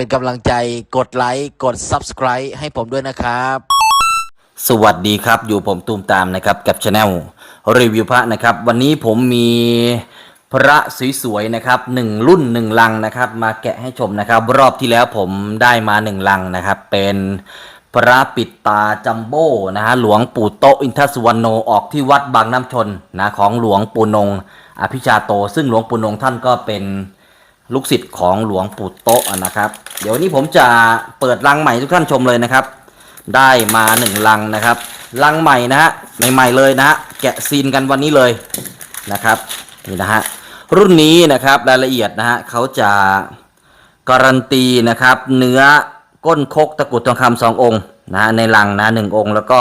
เป็นกำลังใจกดไลค์กด Subscribe ให้ผมด้วยนะครับ สวัสดีครับอยู่ผมตูมตามนะครับกับช anel รีวิวพระนะครับ วันนี้ผมมีพระสวยๆนะครับหนึ่งรุ่นหนึ่งลังนะครับ มาแกะให้ชมนะครับ รอบที่แล้วผมได้มาหนึ่งลังนะครับ เป็นพระปิดตาจัมโบ้นะฮะหลวงปู่โตอินทสุวรรณโนออกที่วัดบางน้ำชนนะของหลวงปู่นงอภิชาโต ซึ่งหลวงปู่นงท่านก็เป็น ลูกศิษย์ของหลวงปู่โตะนะครับ เดี๋ยววันนี้ผมจะเปิดลังใหม่ให้ทุกท่านชมเลยนะครับ ได้มาหนึ่งลังนะครับ ลังใหม่นะฮะใหม่ๆเลยนะฮะแกะซีนกันวันนี้เลยนะครับนี่นะฮะรุ่นนี้นะครับรายละเอียดนะฮะเขาจะการันตีนะครับ เนื้อก้นคกตะกุดทองคำสององค์นะฮะในลังนะหนึ่งองค์แล้วก็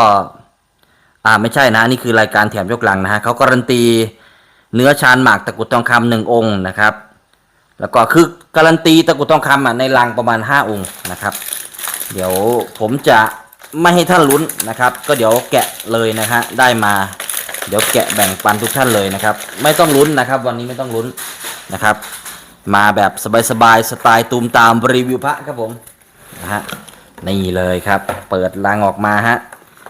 อ่าไม่ใช่นะนี่คือรายการแถมยกลังนะฮะเขาการันตีเนื้อชานหมากตะกุดทองคำหนึ่งองค์นะครับ แล้วก็คือการันตีตะกุดทองคำอะในลังประมาณ 5 องค์นะครับ เดี๋ยวผมจะไม่ให้ท่านลุ้นนะครับ ก็เดี๋ยวแกะเลยนะฮะได้มา เดี๋ยวแกะแบ่งปันทุกท่านเลยนะครับ ไม่ต้องลุ้นนะครับ วันนี้ไม่ต้องลุ้นนะครับ มาแบบสบายๆสไตล์ตูมตามรีวิวพระครับผมนะฮะนี่เลยครับ เปิดลังออกมาฮะ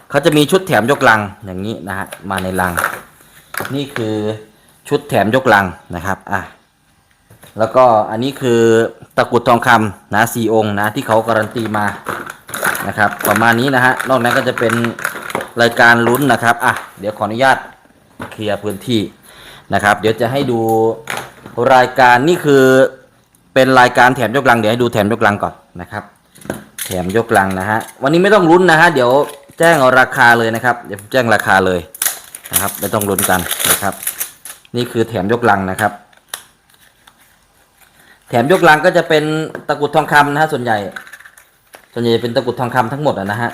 เขาจะมีชุดแถมยกลังอย่างนี้นะฮะมาในลัง นี่คือชุดแถมยกลังนะครับอะ แล้วก็อันนี้คือตะกรุดทองคำนะสี่องค์นะที่เขาการันตีมานะครับ ประมาณนี้นะฮะนอกนั้นก็จะเป็นรายการลุ้นนะครับอะเดี๋ยวขออนุญาตเคลียร์พื้นที่นะครับ เดี๋ยวจะให้ดูรายการนี่คือเป็นรายการแถมยกลังเดี๋ยวให้ดูแถมยกลังก่อนนะครับ แถมยกลังนะฮะวันนี้ไม่ต้องลุ้นนะฮะเดี๋ยวแจ้งราคาเลยนะครับ เดี๋ยวผมแจ้งราคาเลยนะครับ ไม่ต้องลุ้นกันนะครับ นี่คือแถมยกลังนะครับ แถมยกลังก็จะเป็นตะกุดทองคำนะฮะส่วนใหญ่ ส่วนใหญ่เป็นตะกุดทองคำทั้งหมดนะฮะ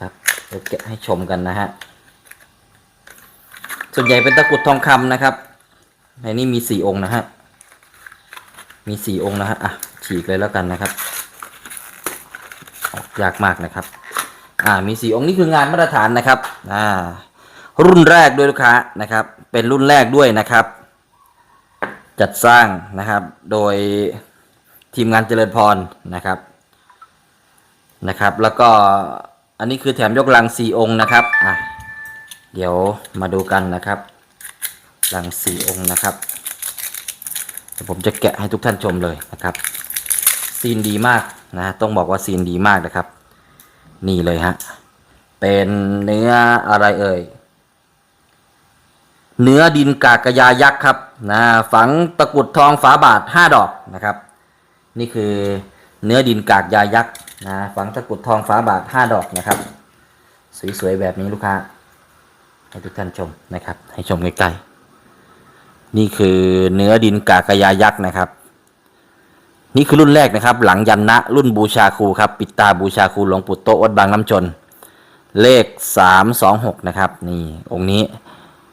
ครับเดี๋ยวแกะให้ชมกันนะฮะส่วนใหญ่เป็นตะกุดทองคำนะครับในนี้มีสี่องค์นะฮะมีสี่องค์นะฮะอะฉีกเลยแล้วกันนะครับออกยากมากนะครับ อ่ามีสี่องค์นี่คืองานมาตรฐานนะครับอ่ารุ่นแรกด้วยลูกค้านะครับ เป็นรุ่นแรกด้วยนะครับ จัดสร้างนะครับ โดยทีมงานเจริญพรนะครับนะครับ แล้วก็อันนี้คือแถมยกลังสี่องค์นะครับอะเดี๋ยวมาดูกันนะครับลังสี่องค์นะครับผมจะแกะให้ทุกท่านชมเลยนะครับ ซีนดีมากนะต้องบอกว่าซีนดีมากนะครับ นี่เลยฮะเป็นเนื้ออะไรเอ่ย เนื้อดินกากยายักษ์ครับนะฝังตะกุดทองฝาบาทห้าดอกนะครับ นี่คือเนื้อดินกากยายักษ์นะฝังตะกุดทองฝาบาทห้าดอกนะครับ สวยๆแบบนี้ลูกค้าให้ทุกท่านชมนะครับ ให้ชมใกล้ๆนี่คือเนื้อดินกากยายักษ์นะครับ นี่คือรุ่นแรกนะครับ หลังยันนะรุ่นบูชาครูครับ ปิดตาบูชาครูหลวงปู่โตวัดบางน้ำชน เลขสามสองหกนะครับ นี่องค์นี้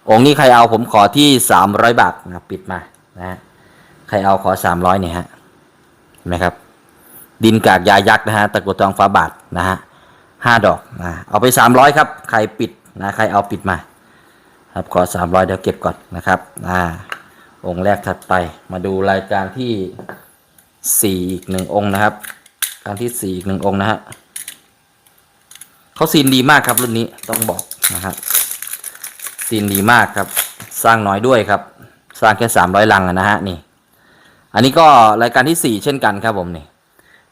องค์นี้ใครเอาผมขอที่สามร้อยบาทนะปิดมานะฮะใครเอาขอสามร้อยเนี่ยฮะเห็นไหมครับ ดินกากยายักษ์นะฮะตะกุดทองฟ้าบาทนะฮะห้าดอกนะเอาไปสามร้อยครับ ใครปิดนะใครเอาปิดมา ครับขอสามร้อยเดี๋ยวเก็บก่อนนะครับอ่าองค์แรกถัดไปมาดูรายการที่สี่อีกหนึ่งองค์นะครับ การที่สี่อีกหนึ่งองค์นะฮะเขาซีนดีมากครับรุ่นนี้ต้องบอกนะครับ ซีนดีมากครับ สร้างน้อยด้วยครับ สร้างแค่สามร้อยลังนะฮะนี่ อันนี้ก็รายการที่สี่เช่นกันครับผมนี่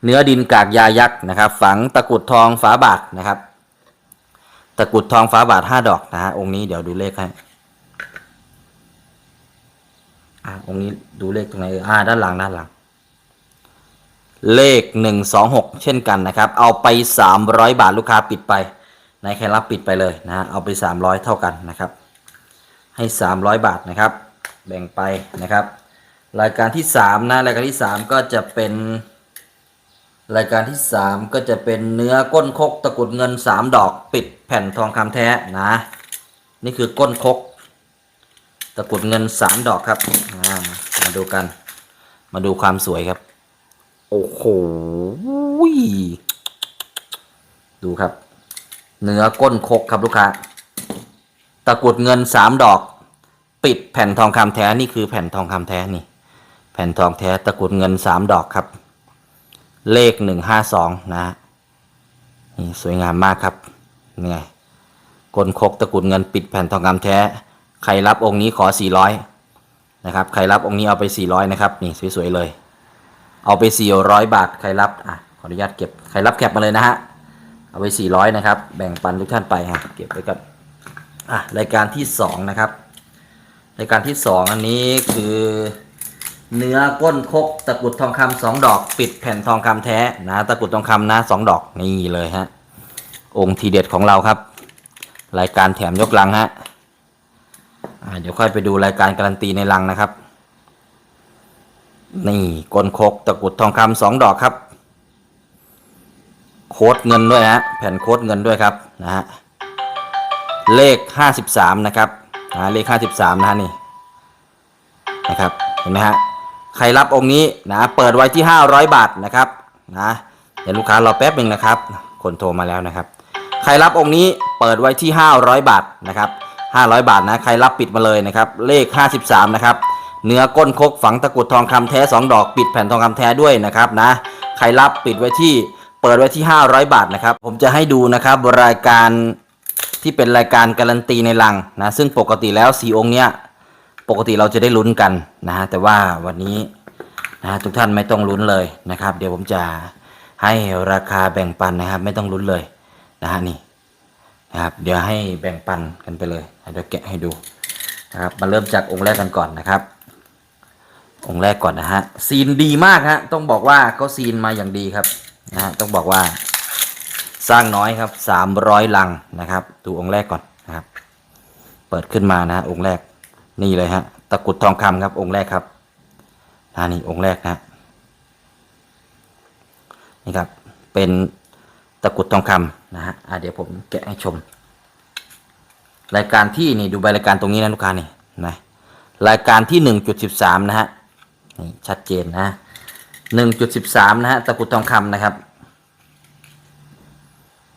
เนื้อดินกากยายักษ์นะครับ ฝังตะกุดทองฝาบาทนะครับ ตะกุดทองฝาบาทห้าดอกนะฮะองค์นี้เดี๋ยวดูเลขให้อ่าองค์นี้ดูเลขตรงไหนอ่าด้านหลังด้านหลัง เลขหนึ่งสองหกเช่นกันนะครับ เอาไปสามร้อยบาทลูกค้าปิดไป ในใครรับปิดไปเลยนะฮะเอาไปสามร้อยเท่ากันนะครับ ให้สามร้อยบาทนะครับ แบ่งไปนะครับ รายการที่สามนะ รายการที่สามก็จะเป็นรายการที่สามก็จะเป็นเนื้อก้นคกตะกุดเงินสามดอกปิดแผ่นทองคำแท้นะ นี่คือก้นคก ตะกุดเงินสามดอกครับมาดูกัน มาดูความสวยครับ โอ้โหดูครับ เนื้อก้นคกครับลูกค้า ตะกรุดเงินสามดอก ปิดแผ่นทองคำแท้นี่คือแผ่นทองคำแท้นี่ แผ่นทองแท้ตะกรุดเงินสามดอกครับ เลขหนึ่งห้าสองนะฮะนี่สวยงามมากครับนี่ไงกลคกตะกรุดเงินปิดแผ่นทองคำแท้ ใครรับองค์นี้ขอสี่ร้อยนะครับ ใครรับองค์นี้เอาไปสี่ร้อยนะครับนี่สวยๆเลย เอาไปสี่ร้อยบาทใครรับอะขออนุญาตเก็บใครรับแคปมาเลยนะฮะเอาไปสี่ร้อยนะครับ แบ่งปันทุกท่านไปฮะเก็บไว้ก่อน อะรายการที่สองนะครับ รายการที่สองอันนี้คือ เนื้อก้นคกตะกรุดทองคำสองดอก ปิดแผ่นทองคำแท้นะตะกรุดทองคำนะสองดอกนี่เลยฮะองค์ทีเด็ดของเราครับ รายการแถมยกลังฮะอ่าเดี๋ยวค่อยไปดูรายการการันตีในลังนะครับ นี่กลคกตะกรุดทองคำสองดอกครับ โค้ดเงินด้วยฮะแผ่นโค้ดเงินด้วยครับนะฮะ เลขห้าสิบสามนะครับนะเลขห้าสิบสามนะฮะนี่นะครับเห็นไหมฮะใครรับองค์นี้นะเปิดไว้ที่ห้าร้อยบาทนะครับนะเดี๋ยวลูกค้ารอแป๊บหนึ่งนะครับ คนโทรมาแล้วนะครับ ใครรับองค์นี้เปิดไว้ที่ 500 บาทนะครับ 500 บาทนะใครรับปิดมาเลยนะครับ เลข 53 นะครับเนื้อก้นคกฝังตะกุดทองคำแท้ 2 ดอกปิดแผ่นทองคำแท้ด้วยนะครับนะใครรับปิดไว้ที่เปิดไว้ที่ 500 บาทนะครับ ผมจะให้ดูนะครับรายการ ที่เป็นรายการการันตีในลังนะซึ่งปกติแล้วสีองค์เนี้ยปกติเราจะได้ลุ้นกันนะฮะแต่ว่าวันนี้นะฮะทุกท่านไม่ต้องลุ้นเลยนะครับ เดี๋ยวผมจะให้ราคาแบ่งปันนะครับ ไม่ต้องลุ้นเลยนะฮะนี่นะครับเดี๋ยวให้แบ่งปันกันไปเลยเดี๋ยวแกะให้ดูนะครับมาเริ่มจากองค์แรกกันก่อนนะครับ องค์แรกก่อนนะฮะซีนดีมากฮะต้องบอกว่าเขาซีนมาอย่างดีครับนะฮะต้องบอกว่า สร้างน้อยครับสามร้อยลังนะครับ ดูองค์แรกก่อนนะครับ เปิดขึ้นมานะฮะองค์แรกนี่เลยฮะตะกุดทองคำครับองค์แรกครับนะนี่องค์แรกนะนี่ครับเป็นตะกุดทองคำนะฮะะเดี๋ยวผมแกะให้ชม รายการที่นี่ดูใบรายการตรงนี้นะลูกค้านี่นะรายการที่หนึ่งจุดสิบสามนะฮะนี่ชัดเจนนะหนึ่งจุดสิบสามนะฮะตะกุดทองคำนะครับ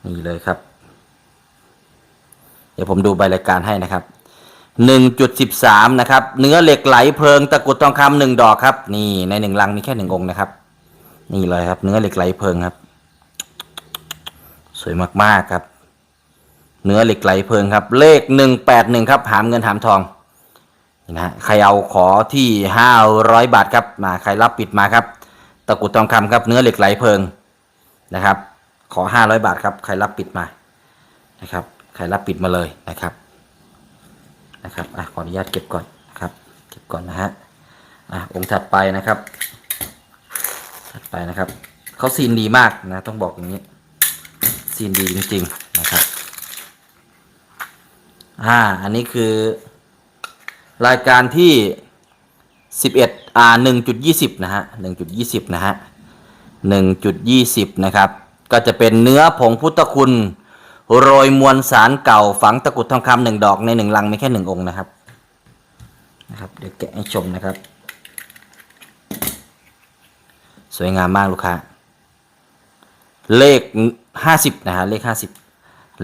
นี่เลยครับ เดี๋ยวผมดูใบรายการให้นะครับหนึ่งจุดสิบสามนะครับ เนื้อเหล็กไหลเพลิงตะกุดทองคำหนึ่งดอกครับ นี่ในหนึ่งลังมีแค่หนึ่งองค์นะครับ นี่เลยครับ เนื้อเหล็กไหลเพลิงครับ สวยมากๆครับ เนื้อเหล็กไหลเพลิงครับ เลขหนึ่งแปดหนึ่งครับ หามเงินหามทองนะใครเอาขอที่ห้าร้อยบาทครับมาใครรับปิดมาครับ ตะกุดทองคำครับ เนื้อเหล็กไหลเพลิงนะครับ ขอห้าร้อยบาทครับ ใครรับปิดมานะครับ ใครรับปิดมาเลยนะครับนะครับอะขออนุญาตเก็บก่อนนะครับ เก็บก่อนนะฮะอะองค์ถัดไปนะครับ ถัดไปนะครับเขาซีนดีมากนะต้องบอกอย่างนี้ซีนดีจริง ๆนะครับอ่าอันนี้คือ รายการที่ 11อ่า1.20 นะฮะ 1.20 นะฮะ 1.20 นะครับ ก็จะเป็นเนื้อผงพุทธคุณ โรยมวลสารเก่าฝังตะกุดทองคำหนึ่งดอกในหนึ่งลังไม่แค่หนึ่งองค์นะครับนะครับ เดี๋ยวแกะให้ชมนะครับ สวยงามมากลูกค้า เลขห้าสิบนะฮะเลขห้าสิบ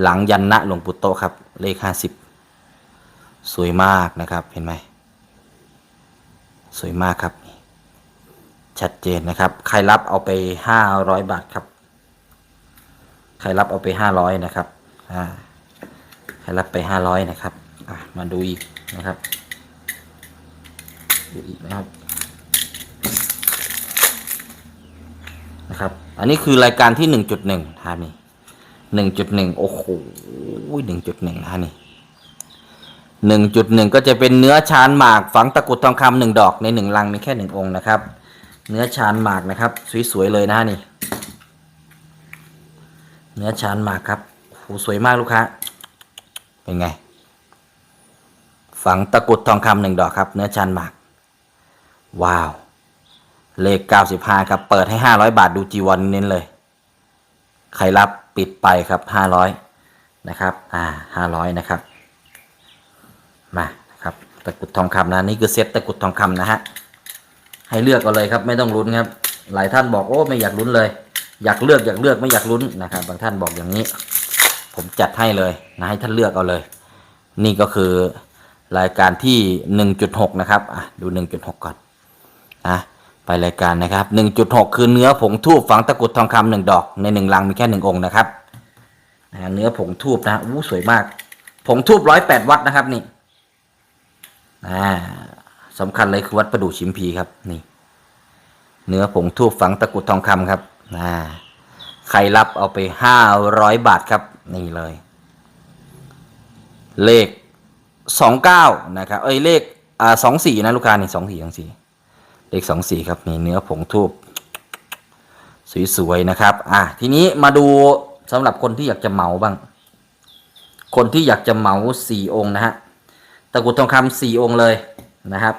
หลังยันนะหลวงปู่โตครับ เลขห้าสิบสวยมากนะครับเห็นไหมสวยมากครับ ชัดเจนนะครับ ใครรับเอาไปห้าร้อยบาทครับ ใครรับเอาไปห้าร้อยนะครับอ่าใครรับไปห้าร้อยนะครับอะมาดูอีกนะครับ ดูอีกนะครับนะครับ อันนี้คือรายการที่หนึ่งจุดหนึ่งฮะนี่หนึ่งจุดหนึ่งโอ้โหหนึ่งจุดหนึ่งฮะนี่หนึ่งจุดหนึ่งก็จะเป็นเนื้อชานหมากฝังตะกุดทองคำหนึ่งดอกในหนึ่งลังมีแค่หนึ่งองค์นะครับ เนื้อชานหมากนะครับ สวยๆเลยนะฮะนี่ เนื้อชานหมากครับโหสวยมากลูกค้า เป็นไง ฝังตะกรุดทองคำหนึ่งดอกครับ เนื้อชานหมาก ว้าว เลข95ครับ เปิดให้500บาทดูจีวอนเน้นเลย ใครรับปิดไปครับ500นะครับ อ่า500นะครับ มาครับตะกรุดทองคำนะนี่คือเซ็ตตะกรุดทองคำนะฮะให้เลือกเอาเลยครับ ไม่ต้องลุ้นครับ หลายท่านบอกโอ้ไม่อยากลุ้นเลย อยากเลือกอยากเลือกไม่อยากลุ้นนะครับบางท่านบอกอย่างนี้ ผมจัดให้เลยนะให้ท่านเลือกเอาเลย นี่ก็คือรายการที่ 1.6 นะครับอะดู 1.6 ก่อนนะไปรายการนะครับ 1.6 คือเนื้อผงทูบฝังตะกุดทองคำหนึ่งดอกในหนึ่งลังมีแค่หนึ่งองค์นะครับนะเนื้อผงทูบนะอู้สวยมาก ผงทูบร้อยแปดวัตต์นะครับนี่อ่าสำคัญเลยคือวัดประดู่ชิมพีครับนี่ เนื้อผงทูบฝังตะกุดทองคำครับ อ่าใครรับเอาไปห้าร้อยบาทครับ นี่เลย เลขสองเก้านะครับ เอ้ยเลขอ่าสองสี่นะลูกค้านี่สองสี่สองสี่เลขสองสี่ครับนี่เนื้อผงทูบสวยๆนะครับ อะทีนี้มาดูสำหรับคนที่อยากจะเหมาบ้าง คนที่อยากจะเหมาสี่องค์นะฮะตะกุดทองคำสี่องค์เลยนะครับ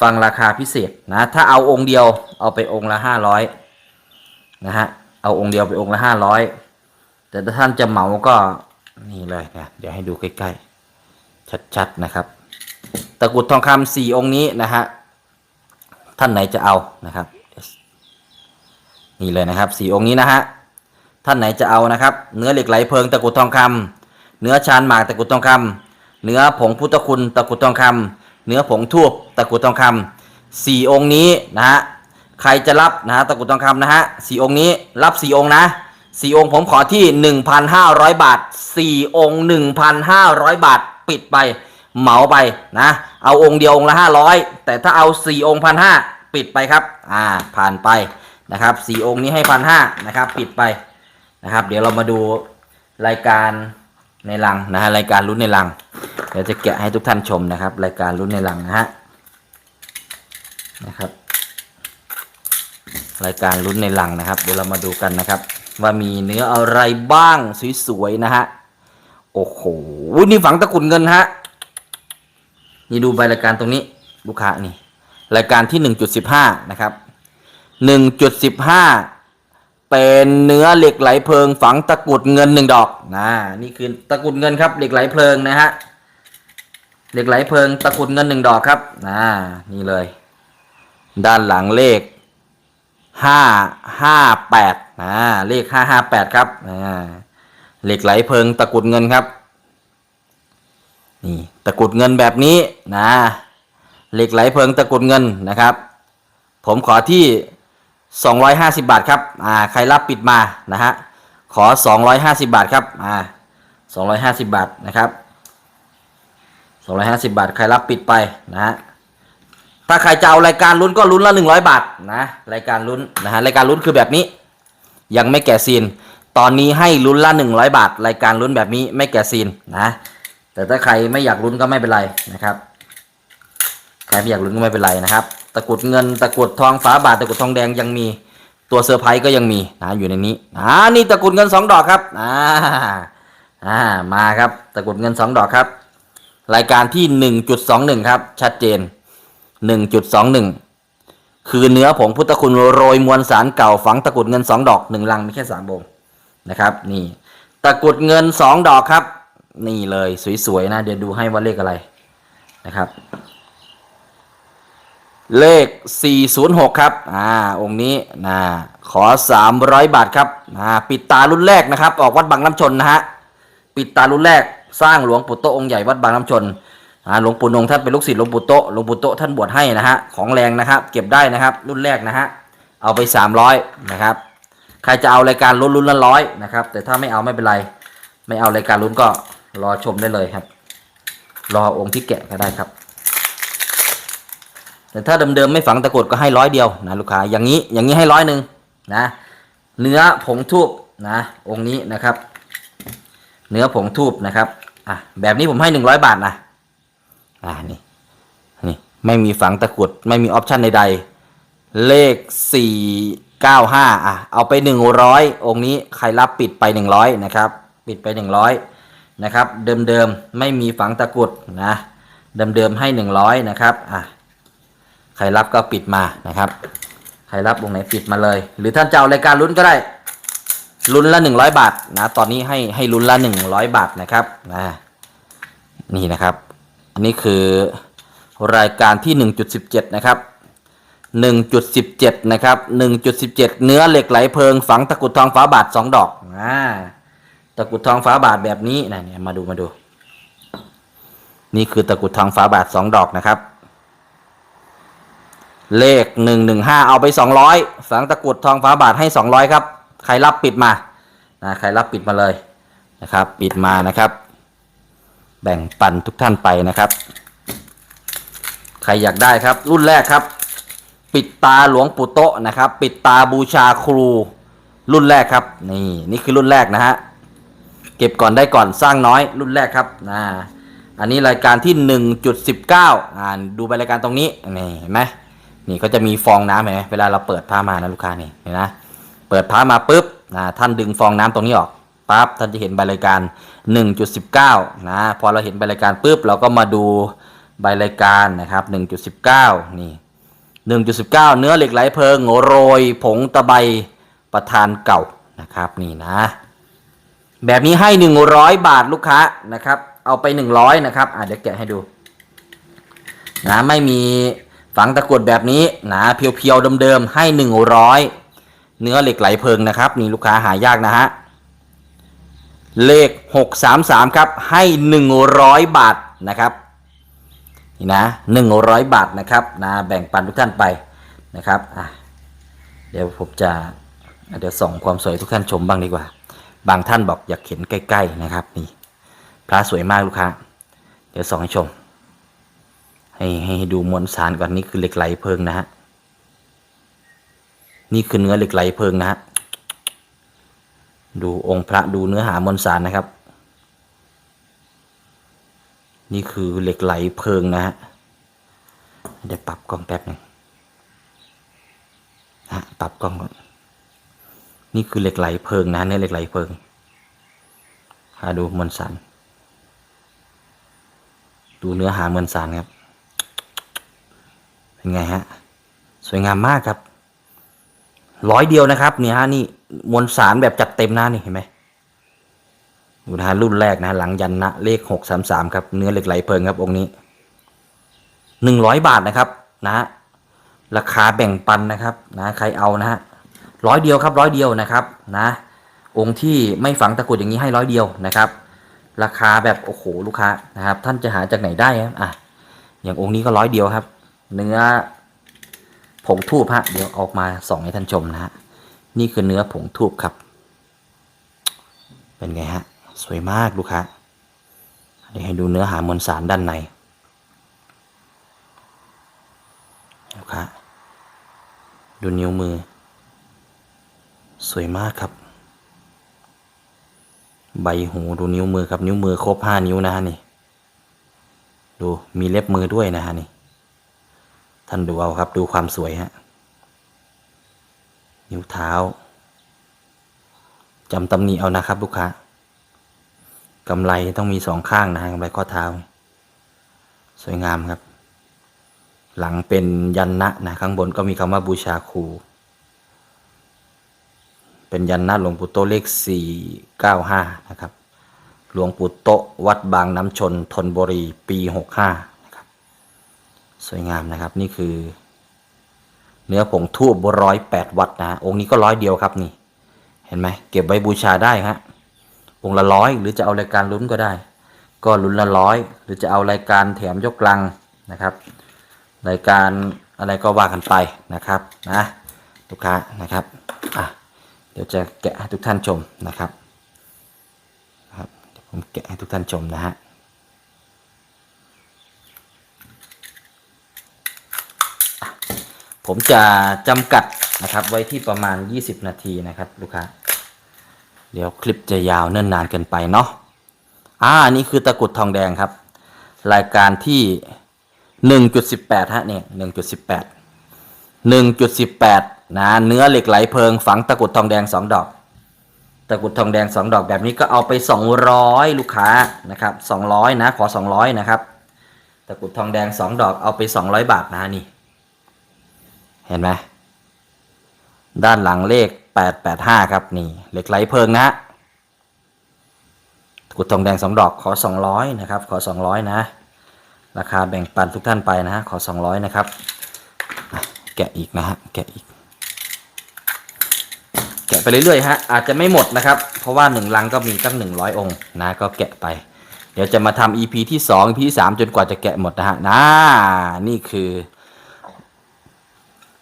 ฟังราคาพิเศษนะ ถ้าเอาองค์เดียวเอาไปองค์ละห้าร้อย นะฮะ เอาองค์เดียวไปองค์ละห้าร้อยแต่ถ้าท่านจะเหมาก็นี่เลยนะเดี๋ยวให้ดูใกล้ๆ ชัดๆนะครับ ตะกรุดทองคำสี่องค์นี้นะฮะท่านไหนจะเอานะครับ นี่เลยนะครับสี่องค์นี้นะฮะท่านไหนจะเอานะครับ เนื้อเหล็กไหลเพลิงตะกรุดทองคำเนื้อชานหมากตะกรุดทองคำเนื้อผงพุทธคุณตะกรุดทองคำเนื้อผงทูบตะกรุดทองคำสี่องค์นี้นะฮะ ใครจะรับนะฮะตะกุดทองคำนะฮะสี่องค์นี้รับสี่องค์นะสี่องค์ผมขอที่หนึ่งพันห้าร้อยบาทสี่องค์หนึ่งพันห้าร้อยบาทปิดไปเหมาไปนะ เอาองค์เดียวองค์ละห้าร้อยแต่ถ้าเอาสี่องค์พันห้าปิดไปครับอ่าผ่านไปนะครับสี่องค์นี้ให้พันห้านะครับปิดไปนะครับ เดี๋ยวเรามาดูรายการในลังนะฮะรายการลุ้นในลังเดี๋ยวจะแกะให้ทุกท่านชมนะครับ รายการลุ้นในลังนะฮะนะครับ รายการลุ้นในหลังนะครับ เดี๋ยวเรามาดูกันนะครับ ว่ามีเนื้ออะไรบ้างสวยๆนะฮะโอ้โหนี่ฝังตะกุดเงินฮะนี่ดูใบรายการตรงนี้ลูกค้านี่ รายการที่หนึ่งจุดสิบห้านะครับหนึ่งจุดสิบห้าเป็นเนื้อเหล็กไหลเพลิง ฝังตะกุดเงินหนึ่งดอกนะนี่คือตะกุดเงินครับเหล็กไหลเพลิงนะฮะเหล็กไหลเพลิงตะกุดเงินหนึ่งดอกครับนะนี่เลย ด้านหลังเลข ห้าห้าแปดนะเลขห้าห้าแปดครับเหล็กไหลเพิงตะกุดเงินครับ นี่ตะกุดเงินแบบนี้นะเหล็กไหลเพิงตะกุดเงินนะครับ ผมขอที่ 250 บาทครับอ่าใครรับปิดมานะฮะขอ 250 บาทครับอ่า250 บาทนะครับ 250 บาทใครรับปิดไปนะฮะ ถ้าใครจะเอารายการลุ้นก็ลุ้นละ100บาทนะรายการลุ้นนะฮะรายการลุ้นคือแบบนี้ ยังไม่แกะซีน ตอนนี้ให้ลุ้นละ100บาท รายการลุ้นแบบนี้ไม่แกะซีนนะแต่ถ้าใครไม่อยากลุ้นก็ไม่เป็นไรนะครับใครไม่อยากลุ้นก็ไม่เป็นไรนะครับ ตะกรุดเงินตะกรุดทองฝาบาทตะกรุดทองแดงยังมีตัวเซอร์ไพรส์ก็ยังมีนะอยู่ในนี้อ่านี่ตะกรุดเงินสองดอกครับอ่าอ่ามาครับตะกรุดเงินสองดอกครับ รายการที่หนึ่งจุดสองหนึ่งครับชัดเจน หนึ่งจุดสองหนึ่งคือเนื้อผงพุทธคุณโรยมวลสารเก่าฝังตะกรุดเงินสองดอกหนึ่งลังมีแค่สามวงนะครับ นี่ ตะกรุดเงินสองดอกครับ นี่เลยสวยๆนะ เดี๋ยวดูให้ว่าเลขอะไรนะครับ เลข 406 ครับ อ่า องค์นี้นะขอ 300 บาทครับอ่าปิดตารุ่นแรกนะครับ ออกวัดบางน้ำชนนะฮะ ปิดตารุ่นแรกสร้างหลวงปู่โตองค์ใหญ่วัดบางน้ำชน หลวงปู่นงท่านเป็นลูกศิษย์หลวงปู่โตหลวงปู่โตท่านบวชให้นะฮะของแรงนะครับ เก็บได้นะครับ รุ่นแรกนะฮะเอาไป 300นะครับใครจะเอารายการลุ้นลุ้นละร้อยนะครับแต่ถ้าไม่เอาไม่เป็นไร ไม่เอารายการลุ้นก็รอชมได้เลยครับ รอองค์ที่แกะก็ได้ครับ แต่ถ้าเดิมๆไม่ฝังตะกรุดก็ให้ร้อยเดียวนะลูกค้าอย่างนี้อย่างนี้ให้ร้อยหนึ่งนะเนื้อผงทูบนะองค์นี้นะครับ เนื้อผงทูบนะครับอะแบบนี้ผมให้หนึ่งร้อยบาทนะ อ่านี่นี่ไม่มีฝังตะกรุดไม่มีออปชันใดๆเลขสี่เก้าห้าอะ เอาไปหนึ่งร้อยองค์นี้ใครรับปิดไปหนึ่งร้อยนะครับ ปิดไปหนึ่งร้อยนะครับ เดิมๆ ไม่มีฝังตะกรุดนะเดิมๆ ให้หนึ่งร้อยนะครับอะใครรับก็ปิดมานะครับ ใครรับวงไหนปิดมาเลย หรือท่านจะเอารายการลุ้นก็ได้ลุ้นละหนึ่งร้อยบาทนะ ตอนนี้ให้ให้ลุ้นละหนึ่งร้อยบาทนะครับนะนี่นะครับ อันนี้คือรายการที่หนึ่งจุดสิบเจ็ดนะครับหนึ่งจุดสิบเจ็ดนะครับหนึ่งจุดสิบเจ็ดเนื้อเหล็กไหลเพลิงฝังตะกุดทองฟ้าบาทสองดอกอ่าตะกุดทองฟ้าบาทแบบนี้นะเนี่ยมาดูมาดู นี่คือตะกุดทองฟ้าบาทสองดอกนะครับ เลขหนึ่งหนึ่งห้าเอาไปสองร้อยฝังตะกุดทองฟ้าบาทให้สองร้อยครับ ใครรับปิดมานะใครรับปิดมาเลยนะครับ ปิดมานะครับ แบ่งปันทุกท่านไปนะครับ ใครอยากได้ครับ รุ่นแรกครับ ปิดตาหลวงปู่โตะนะครับ ปิดตาบูชาครู รุ่นแรกครับ นี่นี่คือรุ่นแรกนะฮะเก็บก่อนได้ก่อนสร้างน้อยรุ่นแรกครับนะอันนี้รายการที่ 1.19อ่าดูไปรายการตรงนี้นี่เห็นไหมนี่ก็จะมีฟองน้ำเห็นไหมเวลาเราเปิดผ้ามานะลูกค้านี่เห็นนะเปิดผ้ามาปุ๊บนะท่านดึงฟองน้ำตรงนี้ออก ปั๊บท่านจะเห็นใบรายการ 1.19 นะพอเราเห็นใบรายการปุ๊บเราก็มาดูใบรายการนะครับ 1.19 นี่ 1.19 เนื้อเหล็กไหลเพลิงโรยผงตะไบประธานเก่านะครับนี่นะ แบบนี้ให้ 100 บาทลูกค้านะครับ เอาไป 100 นะครับอะเดี๋ยวแกะให้ดูนะไม่มีฝังตะกรุดแบบนี้นะเพียวๆเดิมๆให้ 100 เนื้อเหล็กไหลเพลิงนะครับ นี่ลูกค้าหายากนะฮะ เลข 633 ครับ ให้ 100 บาทนะครับนี่นะหนึ่งร้อยบาทนะครับนะแบ่งปันทุกท่านไปนะครับอะเดี๋ยวผมจะเดี๋ยวส่องความสวยทุกท่านชมบ้างดีกว่า บางท่านบอกอยากเห็นใกล้ ๆนะครับนี่พระสวยมากลูกค้า เดี๋ยวส่องให้ชม ให้ให้ดูมวลสารก่อนนี่คือเหล็กไหลเพลิงนะฮะนี่คือเนื้อเหล็กไหลเพลิงนะฮะ ดูองค์พระดูเนื้อหามวลสารนะครับ นี่คือเหล็กไหลเพลิงนะฮะเดี๋ยวปรับกล้องแป๊บหนึ่งฮะปรับกล้องก่อนนี่คือเหล็กไหลเพลิงนะเนี่ยเหล็กไหลเพลิงหาดูมวลสาร ดูเนื้อหามวลสารครับ เป็นไงฮะ สวยงามมากครับ ร้อยเดียวนะครับเนี่ยฮะนี่มวลสารแบบจัดเต็มนะนี่เห็นไหมดูนะฮะรุ่นแรกนะ หลังยันนะเลขหกสามสามครับ เนื้อเหล็กไหลเพลิงครับองค์นี้หนึ่งร้อยบาทนะครับนะฮะราคาแบ่งปันนะครับนะใครเอานะฮะร้อยเดียวครับร้อยเดียวนะครับนะ องค์ที่ไม่ฝังตะกุดอย่างนี้ให้ร้อยเดียวนะครับ ราคาแบบโอ้โหลูกค้านะครับ ท่านจะหาจากไหนได้อะอย่างองค์นี้ก็ร้อยเดียวครับ เนื้อ ผงทูบฮะเดี๋ยวออกมาส่องให้ท่านชมนะฮะนี่คือเนื้อผงทูบครับ เป็นไงฮะ สวยมากลูกค้าเดี๋ยวให้ดูเนื้อหามวลสารด้านในลูกค้าดูนิ้วมือ สวยมากครับ ใบหูดูนิ้วมือครับนิ้วมือครบห้านิ้วนะฮะนี่ ดูมีเล็บมือด้วยนะฮะนี่ ท่านดูเอาครับ ดูความสวยฮะ นิ้วเท้าจำตำหนิเอานะครับ ลูกค้ากำไรต้องมีสองข้างนะฮะกำไรข้อเท้า สวยงามครับ หลังเป็นยันนะนะข้างบนก็มีคำว่าบูชาครูเป็นยันนะหลวงปู่โตเลขสี่เก้าห้านะครับ หลวงปู่โตวัดบางน้ำชนทนบุรี ปีหกห้า สวยงามนะครับนี่คือ เนื้อผงทูบร้อยแปดวัดนะองค์นี้ก็ร้อยเดียวครับนี่ เห็นไหมเก็บไว้บูชาได้ฮะองค์ละร้อยหรือจะเอารายการลุ้นก็ได้ ก็ลุ้นละร้อยหรือจะเอารายการแถมยกลังนะครับ รายการอะไรก็ว่ากันไปนะครับนะลูกค้านะครับอะเดี๋ยวจะแกะให้ทุกท่านชมนะครับครับผมแกะให้ทุกท่านชมนะฮะ ผมจะจำกัดนะครับไว้ที่ประมาณ 20 นาทีนะครับ ลูกค้า เดี๋ยวคลิปจะยาวเนิ่นนานเกินไปเนาะอ่านี่คือตะกรุดทองแดงครับ รายการที่ 1.18 ฮะเนี่ย1.18 1.18 นะ เนื้อเหล็กไหลเพลิงฝังตะกรุดทองแดง 2 ดอก ตะกรุดทองแดง 2 ดอกแบบนี้ก็เอาไป 200 ลูกค้านะครับ 200 นะ ขอ 200 นะครับ ตะกรุดทองแดง 2 ดอกเอาไป 200 บาทนะนี่ เห็นไหมด้านหลังเลข 885 ครับนี่เหล็กไหลเพลิงนะฮะกุดทองแดง2ดอกขอ 200 นะครับ ขอ 200 นะ ราคาแบ่งปันทุกท่านไปนะฮะขอ 200 นะครับ แกะอีกนะฮะแกะอีก แกะไปเรื่อยๆฮะอาจจะไม่หมดนะครับ เพราะว่าหนึ่งลังก็มีตั้ง 100 องค์นะก็แกะไป เดี๋ยวจะมาทำ EP ที่ 2 EP ที่ 3 จนกว่าจะแกะหมดนะฮะนะนี่คือ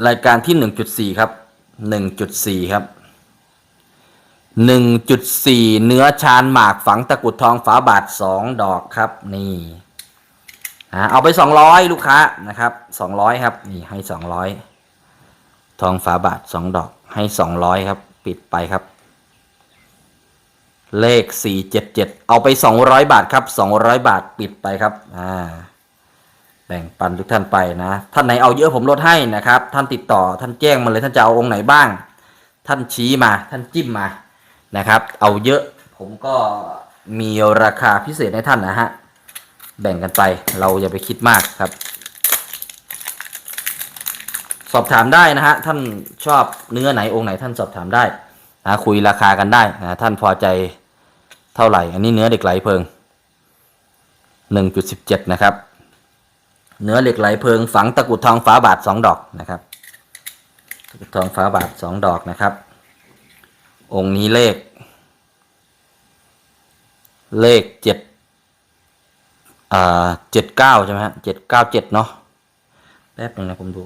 รายการที่หนึ่งจุดสี่ครับหนึ่งจุดสี่ครับหนึ่งจุดสี่เนื้อชานหมากฝังตะกุดทองฝาบาทสองดอกครับ นี่เอาไปสองร้อยลูกค้านะครับสองร้อยครับ นี่ให้สองร้อยทองฝาบาทสองดอกให้สองร้อยครับ ปิดไปครับ เลขสี่เจ็ดเจ็ดเอาไปสองร้อยบาทครับสองร้อยบาทปิดไปครับ อ่า แบ่งปันทุกท่านไปนะ ท่านไหนเอาเยอะผมลดให้นะครับ ท่านติดต่อท่านแจ้งมาเลยท่านจะเอาองค์ไหนบ้าง ท่านชี้มาท่านจิ้มมานะครับ เอาเยอะผมก็มีราคาพิเศษให้ท่านนะฮะแบ่งกันไปเราอย่าไปคิดมากครับ สอบถามได้นะฮะท่านชอบเนื้อไหนองค์ไหนท่านสอบถามได้นะคุยราคากันได้นะท่านพอใจเท่าไหร่ อันนี้เนื้อเด็กไหลเพลิง 1.17 นะครับ เนื้อเหล็กไหลเพลิงฝังตะกุดทองฝาบาทสองดอกนะครับตะกุดทองฝาบาทสองดอกนะครับ องค์นี้เลข เลขเจ็ดอ่าเจ็ดเก้าใช่ไหมฮะเจ็ดเก้าเจ็ดเนาะแป๊บหนึงนะผมดู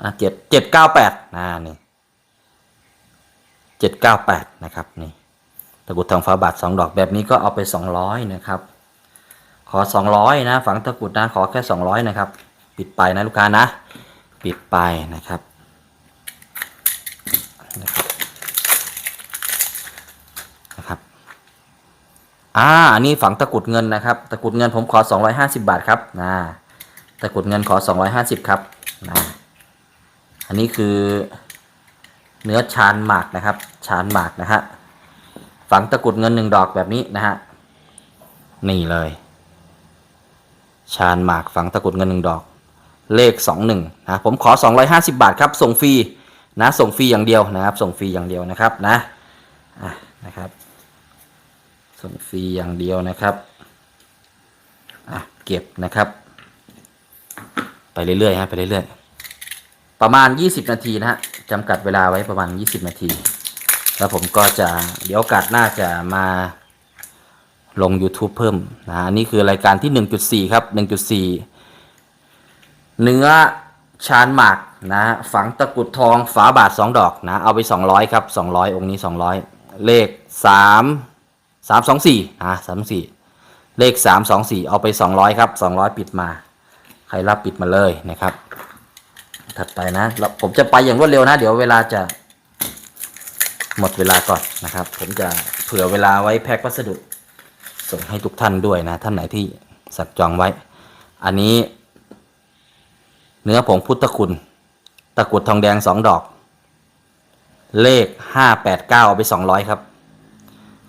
อ่าเจ็ดเจ็ดเก้าแปดอ่านี่เจ็ดเก้าแปดนะครับนี่ตะกุดทองฝาบาทสองดอกแบบนี้ก็เอาไปสองร้อยนะครับ ขอสองร้อยนะ ฝังตะกุดนะ ขอแค่สองร้อยนะครับ ปิดไปนะลูกค้านะ ปิดไปนะครับนะครับนะครับ อ่า อันนี้ฝังตะกุดเงินนะครับ ตะกุดเงินผมขอสองร้อยห้าสิบบาทครับนะตะกุดเงินขอสองร้อยห้าสิบครับนะอันนี้คือเนื้อชานหมากนะครับ ชานหมากนะฮะ ฝังตะกุดเงินหนึ่งดอกแบบนี้นะฮะ นี่เลย ชาญหมากฝังตะกรุดเงินหนึ่งดอก เลขสองหนึ่งนะผมขอ 250 บาทครับ ส่งฟรีนะส่งฟรีอย่างเดียวนะครับ ส่งฟรีอย่างเดียวนะครับนะอะนะครับ ส่งฟรีอย่างเดียวนะครับอะเก็บนะครับ ไปเรื่อยๆฮะไปเรื่อยๆประมาณ 20 นาทีนะฮะจำกัดเวลาไว้ประมาณ 20 นาที แล้วผมก็จะเดี๋ยวโอกาสหน้าจะมา ลง YouTube เพิ่มนะอันนี่คือรายการที่ 1.4 ครับ 1.4 เนื้อชานหมากนะฝังตะกุดทองฝาบาท 2 ดอกนะ เอาไป 200 ครับ 200 องค์นี้ 200 เลข 3 324อะ34เลข 324 เอาไป 200 ครับ 200 ปิดมา ใครรับปิดมาเลยนะครับ ถัดไปนะ ผมจะไปอย่างรวดเร็วนะ เดี๋ยวเวลาจะหมดเวลาก่อนนะครับ ผมจะเผื่อเวลาไว้แพ็ควัสดุ ส่งให้ทุกท่านด้วยนะ ท่านไหนที่สักจองไว้ อันนี้ เนื้อผงพุทธคุณ ตะกรุดทองแดงสองดอก เลขห้าแปดเก้าเอาไปสองร้อยครับ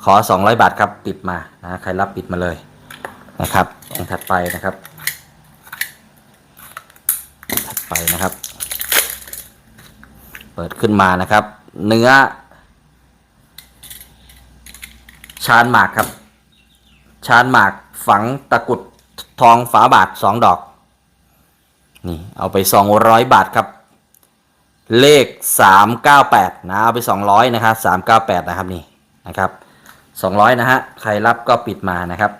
ขอสองร้อยบาทครับ ปิดมานะใครรับปิดมาเลยนะครับองค์ถัดไปนะครับ ถัดไปนะครับ เปิดขึ้นมานะครับ เนื้อชานหมากครับ ชานหมากฝังตะกุดทองฝาบาทสองดอก นี่เอาไปสองร้อยบาทครับ เลขสามเก้าแปดนะเอาไปสองร้อยนะครับสามเก้าแปดนะครับนี่นะครับสองร้อยนะฮะใครรับก็ปิดมานะครับ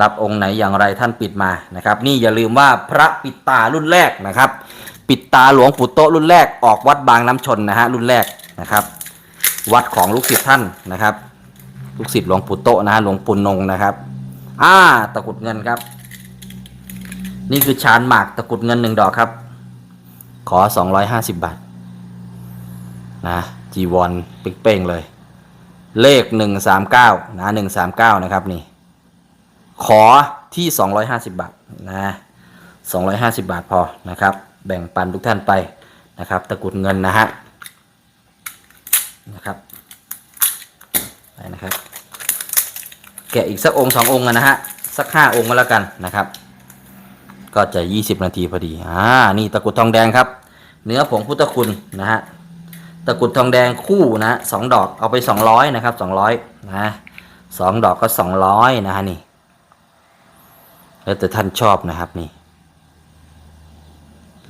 รับองค์ไหนอย่างไรท่านปิดมานะครับ นี่อย่าลืมว่าพระปิดตารุ่นแรกนะครับ ปิดตาหลวงปู่โตรุ่นแรกออกวัดบางน้ำชนนะฮะรุ่นแรกนะครับ วัดของลูกศิษย์ท่านนะครับ ลูกศิษย์หลวงปู่โตนะฮะหลวงปู่นงนะครับ อ่า ตะกุดเงินครับ นี่คือชานหมากตะกุดเงินหนึ่งดอกครับ ขอสองร้อยห้าสิบบาทนะจีวอนเป้งๆเลย เลขหนึ่งสามเก้านะหนึ่งสามเก้านะครับนี่ ขอที่สองร้อยห้าสิบบาทนะสองร้อยห้าสิบบาทพอนะครับ แบ่งปันทุกท่านไปนะครับ ตะกุดเงินนะฮะนะครับไปนะครับ แกะอีกสักองค์สององค์นะฮะสักห้าองค์ก็แล้วกันนะครับ ก็จะ20นาทีพอดีอ่านี่ตะกรุดทองแดงครับ เนื้อผงพุทธคุณนะฮะตะกรุดทองแดงคู่นะสองดอกเอาไป200นะครับ200นะสองดอกก็200นะฮะนี่ แล้วแต่ท่านชอบนะครับนี่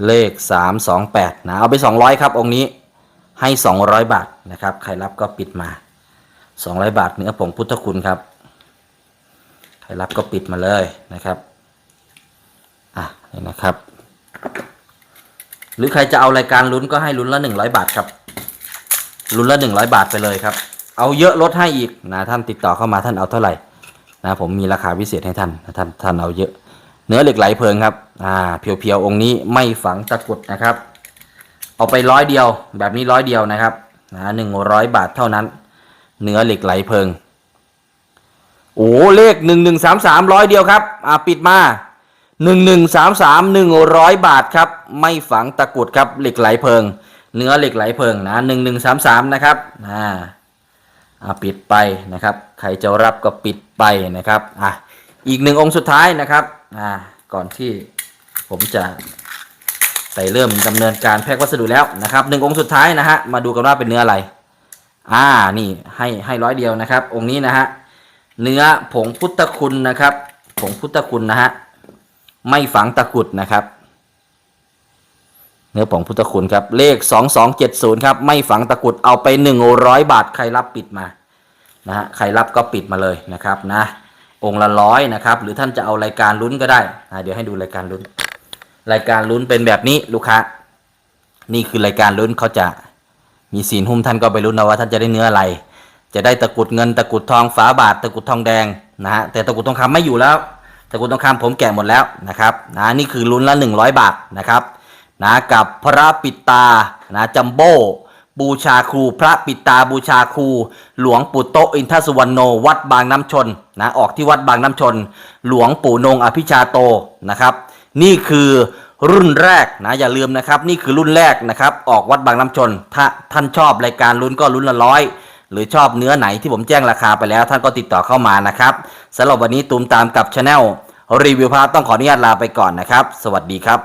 เลข328นะเอาไป200ครับ องค์นี้ให้200บาทนะครับ ใครรับก็ปิดมา200บาทเนื้อผงพุทธคุณครับ ใครรับก็ปิดมาเลยนะครับอะนี่นะครับ หรือใครจะเอารายการลุ้นก็ให้ลุ้นละหนึ่งร้อยบาทครับลุ้นละหนึ่งร้อยบาทไปเลยครับ เอาเยอะลดให้อีกนะท่านติดต่อเข้ามาท่านเอาเท่าไหร่นะผมมีราคาพิเศษให้ท่านนะท่านท่านเอาเยอะ เนื้อเหล็กไหลเพลิงครับอ่าเพียวๆองค์นี้ไม่ฝังตะกุดนะครับ เอาไปร้อยเดียวแบบนี้ร้อยเดียวนะครับนะหนึ่งร้อยบาทเท่านั้น เนื้อเหล็กไหลเพลิง โอ้เลขหนึ่งหนึ่งสามสามร้อยเดียวครับอ่าปิดมาหนึ่งหนึ่งสามสามหนึ่งร้อยบาทครับ ไม่ฝังตะกุดครับเหล็กไหลเพลิง เนื้อเหล็กไหลเพลิงนะหนึ่งหนึ่งสามสามนะครับอ่าอ่าปิดไปนะครับ ใครจะรับก็ปิดไปนะครับอะอีกหนึ่งองค์สุดท้ายนะครับอ่าก่อนที่ผมจะไปเริ่มดำเนินการแพ็ควัสดุแล้วนะครับหนึ่งองค์สุดท้ายนะฮะมาดูกันว่าเป็นเนื้ออะไร อ่านี่ให้ให้ร้อยเดียวนะครับ องค์นี้นะฮะ เนื้อผงพุทธคุณนะครับ ผงพุทธคุณนะฮะไม่ฝังตะกุดนะครับ เนื้อผงพุทธคุณครับ เลข2270ครับ ไม่ฝังตะกุดเอาไป100บาทใครรับปิดมานะฮะใครรับก็ปิดมาเลยนะครับนะ องค์ละร้อยนะครับ หรือท่านจะเอารายการลุ้นก็ได้นะเดี๋ยวให้ดูรายการลุ้น รายการลุ้นเป็นแบบนี้ลูกค้า นี่คือรายการลุ้นเขาจะมีสีนหุ้มท่านก็ไปลุ้นเอาว่าท่านจะได้เนื้ออะไร จะได้ตะกุดเงินตะกุดทองฝาบาทตะกุดทองแดงนะฮะแต่ตะกุดทองคำไม่อยู่แล้วตะกุดทองคำผมแกะหมดแล้วนะครับนะนี่คือลุ้นละ 100 บาทนะครับนะกับพระปิตานะจัมโบ้บูชาครู พระปิตาบูชาครู หลวงปู่โตอินทสุวรรณโนวัดบางน้ำชนนะออกที่วัดบางน้ำชน หลวงปู่นงอภิชาโตนะครับ นี่คือรุ่นแรกนะอย่าลืมนะครับ นี่คือรุ่นแรกนะครับ ออกวัดบางน้ำชน ถ้าท่านชอบรายการลุ้นก็ลุ้นละร้อย หรือชอบเนื้อไหนที่ผมแจ้งราคาไปแล้วท่านก็ติดต่อเข้ามานะครับสำหรับวันนี้ตูมตามกับช anel รีวิวพาร์ทต้องขออนุญาตลาไปก่อนนะครับ สวัสดีครับ